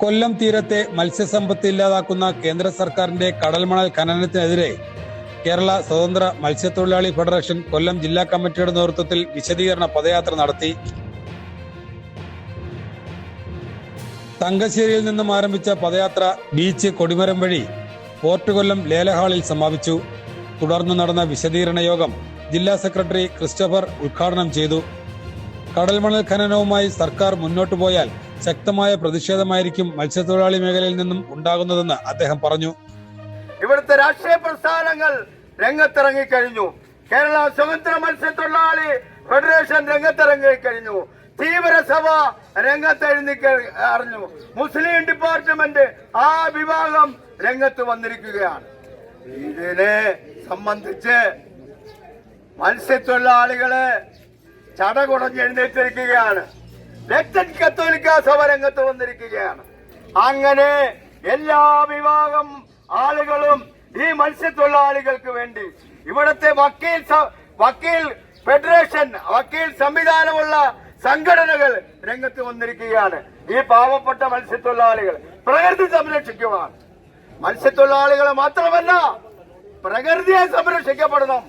കൊല്ലം തീരത്തെ മത്സ്യസമ്പത്ത് ഇല്ലാതാക്കുന്ന കേന്ദ്ര സർക്കാരിന്റെ കടൽമണൽ ഖനനത്തിനെതിരെ കേരള സ്വതന്ത്ര മത്സ്യത്തൊഴിലാളി ഫെഡറേഷൻ കൊല്ലം ജില്ലാ കമ്മിറ്റിയുടെ നേതൃത്വത്തിൽ വിശദീകരണ പദയാത്ര നടത്തി. തങ്കശ്ശേരിയിൽ നിന്നും ആരംഭിച്ച പദയാത്ര ബീച്ച് കൊടിമരം വഴി പോർട്ട് കൊല്ലം ലേലഹാളിൽ സമാപിച്ചു. തുടർന്ന് നടന്ന വിശദീകരണ യോഗം ജില്ലാ സെക്രട്ടറി ക്രിസ്റ്റഫർ ഉദ്ഘാടനം ചെയ്തു. കടൽമണൽ ഖനനവുമായി സർക്കാർ മുന്നോട്ടു പോയാൽ ശക്തമായ പ്രതിഷേധമായിരിക്കും മത്സ്യത്തൊഴിലാളി മേഖലയിൽ നിന്നും ഉണ്ടാകുന്നതെന്ന് അദ്ദേഹം പറഞ്ഞു. ഇവിടുത്തെ രാഷ്ട്രീയ പ്രസ്ഥാനങ്ങൾ രംഗത്തിറങ്ങി കഴിഞ്ഞു. കേരള സ്വതന്ത്ര മത്സ്യത്തൊഴിലാളി ഫെഡറേഷൻ രംഗത്തിറങ്ങി കഴിഞ്ഞു. തീവ്രസഭ രംഗത്തെഴുന്നി അറിഞ്ഞു. മുസ്ലിം ഡിപ്പാർട്ട്മെന്റ് ആ വിഭാഗം രംഗത്ത് വന്നിരിക്കുകയാണ്. ഇതിനെ സംബന്ധിച്ച് മത്സ്യത്തൊഴിലാളികൾ ചടകുടഞ്ഞ് എഴുന്നേറ്റിരിക്കുകയാണ്. ലക്ഷൻ കത്തോലിക്ക സഭ രംഗത്ത് വന്നിരിക്കുകയാണ്. അങ്ങനെ എല്ലാ വിഭാഗം ആളുകളും ഈ മത്സ്യത്തൊഴിലാളികൾക്ക് വേണ്ടി ഇവിടുത്തെ വക്കീൽ വക്കീൽ ഫെഡറേഷൻ വക്കീൽ സംവിധാനമുള്ള സംഘടനകൾ രംഗത്ത് വന്നിരിക്കുകയാണ്. ഈ പാവപ്പെട്ട മത്സ്യത്തൊഴിലാളികൾ പ്രകൃതി സംരക്ഷിക്കുവാൻ. മത്സ്യത്തൊഴിലാളികളെ മാത്രമല്ല പ്രകൃതിയെ സംരക്ഷിക്കപ്പെടണം.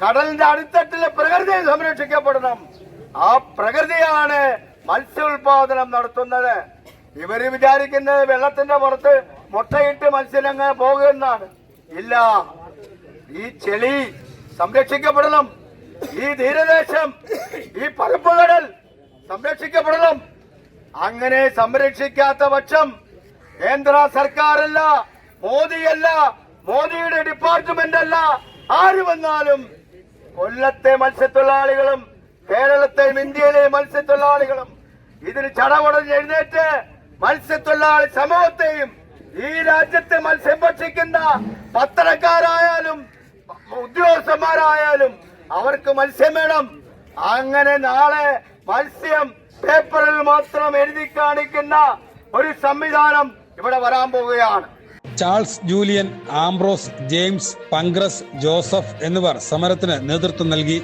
കടലിന്റെ അടിത്തട്ടിലെ പ്രകൃതി സംരക്ഷിക്കപ്പെടണം. ആ പ്രകൃതിയാണ് മത്സ്യോൽപാദനം നടത്തുന്നത്. ഇവർ വിചാരിക്കുന്നത് വെള്ളത്തിന്റെ പുറത്ത് മുട്ടയിട്ട് മത്സ്യം അങ്ങ് പോകുമെന്നാണ്. ഇല്ല. ഈ ചെളി സംരക്ഷിക്കപ്പെടണം. ഈ തീരദേശം ഈ പരപ്പ് കടൽ സംരക്ഷിക്കപ്പെടണം. അങ്ങനെ സംരക്ഷിക്കാത്ത പക്ഷം കേന്ദ്ര സർക്കാരല്ല മോദിയല്ല മോദിയുടെ ഡിപ്പാർട്ട്മെന്റ് അല്ല ആര് വന്നാലും കൊല്ലത്തെ മത്സ്യത്തൊഴിലാളികളും കേരളത്തെ ഇന്ത്യയിലെ മത്സ്യത്തൊഴിലാളികളും ഇതിന് ചടകുടഞ്ഞ് എഴുന്നേറ്റ് മത്സ്യത്തൊഴിലാളി സമൂഹത്തെയും ഈ രാജ്യത്തെ മത്സ്യം ഭക്ഷിക്കുന്ന പത്രക്കാരായാലും ഉദ്യോഗസ്ഥന്മാരായാലും അവർക്ക് മത്സ്യം വേണം. അങ്ങനെ നാളെ മത്സ്യം പേപ്പറിൽ മാത്രം എഴുതി കാണിക്കുന്ന ഒരു സംവിധാനം ഇവിടെ വരാൻ പോവുകയാണ്. Charles Julian Ambrose James Pancras Joseph എന്നിവർ സമരത്തിന് നേതൃത്വം നൽകി.